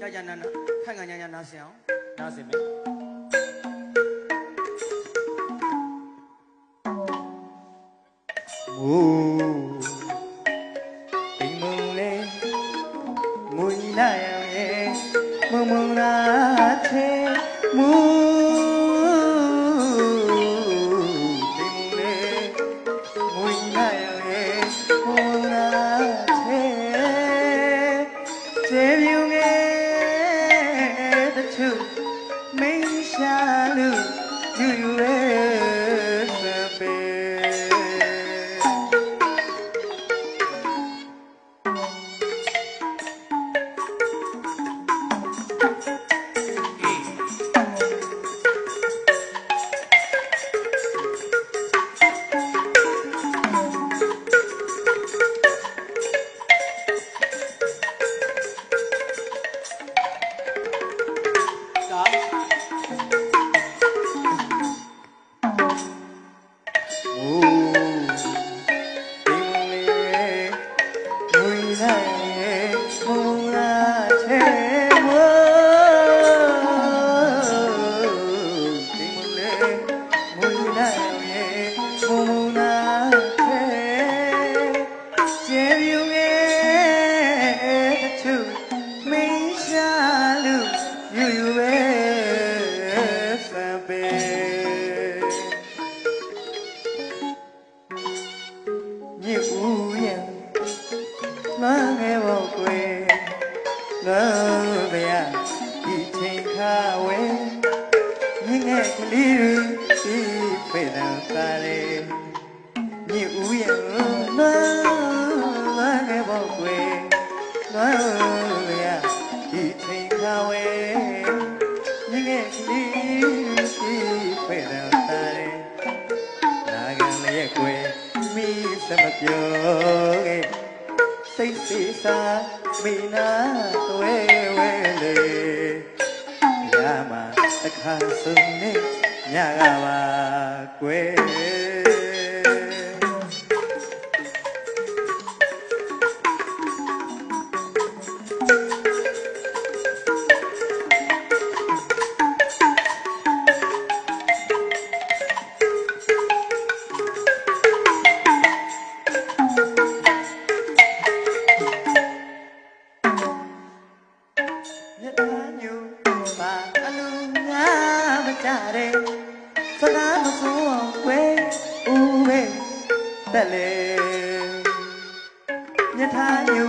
ကြာကြာနာနာခိုင်ခံညာညာနားဆင်အောင်နားစင်မယ်မူပိမုံလေမူနာရဲ့မုံမုံနာသေးမူပိမုံလေမူနာ မူ ချိန်ခါဝဲမြင့်ငယ်ကလေးတွေဒီဖေးတော်ကားလေမြစ်ဦးရန်မငယ်ဘောကွယ်လောဗျာဒီချိန်ခါဝဲမြင့်ငယ်ကလေးဒီဖေးတော်ကားလေနာဂံလည်းကွယ်မိစမပြောခဲ့စိတ်စီစာမိနာသွဲဝဲလေရမ တစ်ခါစုံနေညကပါကွယ်မြ တ်သားညူပါအလူများမကြတဲ့စကားမဆိုးအောင်ကွယ်ဦးပဲတက်လေမြတ်သားညူ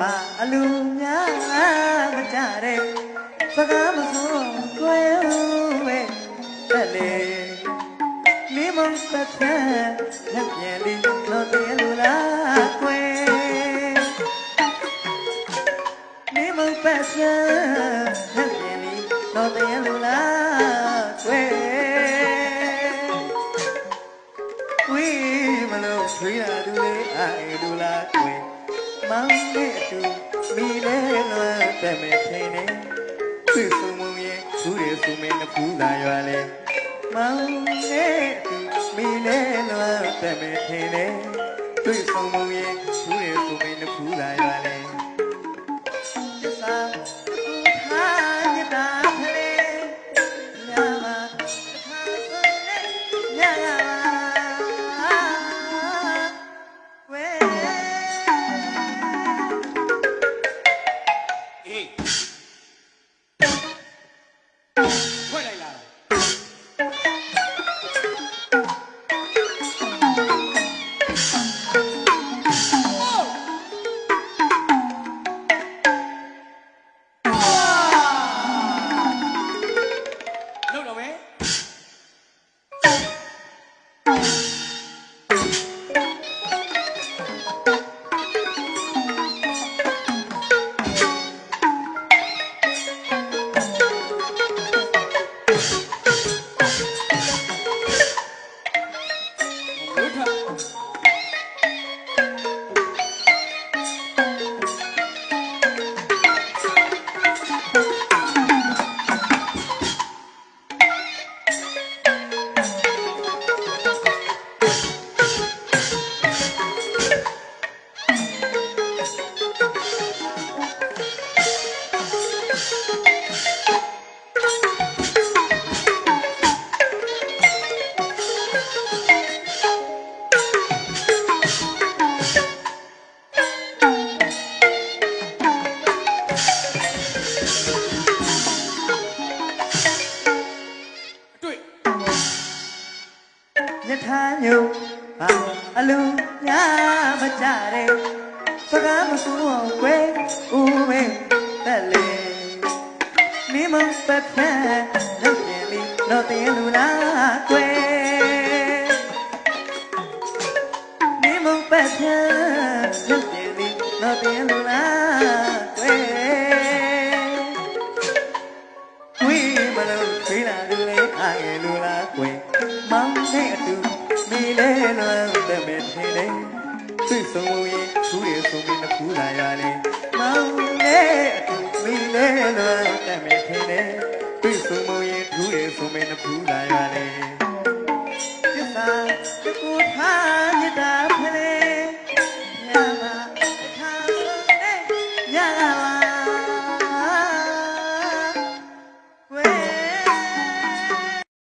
ပါအလူများမကြတဲ့စကားမဆိုးအောင်ကွယ်ဦးပဲတက်လေမိမပတ်တဲ့လက်ပြန်လေး ဝေးမလို့ထွေးလာသူလေးအိုင်လူလားကွယ်မောင်နဲ့အတူမိလဲလွမ်းတယ်မဲ့ထင်းနေသူ့ဆုံမုံရဲ့သူ့ရဲ့ဆုံမင်းနှစ်ဖူးလာရွာလေမောင်နဲ့အတူမိလဲလွမ်းတယ်မဲ့ထင်းနေသူ့ဆုံမုံရဲ့သူ့ရဲ့ဆုံမင်းနှစ်ဖူးလာရွာလေ ယထာညုဘာအလုံးညာမကြတဲ့စကားမစိုးအောင်ကွယ်ဦးမဲတက်လေမိမပတ်ဖက်လုပ်တယ်လီတော့တင်းလူလားကွယ်မိမပတ်ဖက်လုပ်တယ်လီတော့တင်းလူ သိဆုံးလို့ရင်သူ့ရဲ့ဆုံးမင်းတစ်ခုလာရလေမောင်နဲ့အတူမိလဲလွမ်းတဲ့မဲ့ထင်တယ်သိဆုံးလို့ရင်သူ့ရဲ့ဆုံးမင်းတစ်ခုလာရလေသစ္စာတကူထားမြတ်တာ